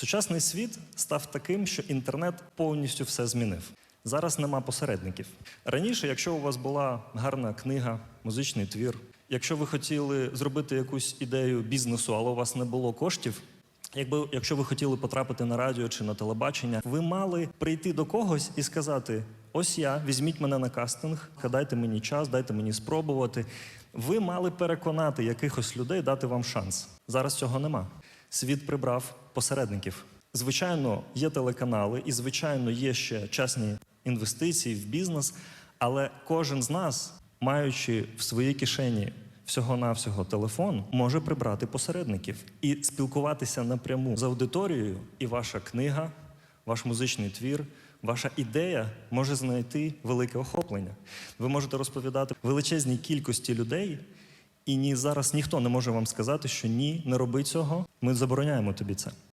Сучасний світ став таким, що інтернет повністю все змінив. Зараз нема посередників. Раніше, якщо у вас була гарна книга, музичний твір, якщо ви хотіли зробити якусь ідею бізнесу, але у вас не було коштів, Якби якщо ви хотіли потрапити на радіо чи на телебачення, ви мали прийти до когось і сказати: ось я, візьміть мене на кастинг, дайте мені час, дайте мені спробувати. Ви мали переконати якихось людей дати вам шанс. Зараз цього нема. Світ прибрав посередників. Звичайно, є телеканали, і звичайно, є ще частні інвестиції в бізнес, але кожен з нас, маючи в своїй кишені всього-навсього телефон може прибрати посередників і спілкуватися напряму з аудиторією, і ваша книга, ваш музичний твір, ваша ідея може знайти велике охоплення. Ви можете розповідати величезній кількості людей, і ні зараз ніхто не може вам сказати, що ні, не роби цього. Ми забороняємо тобі це.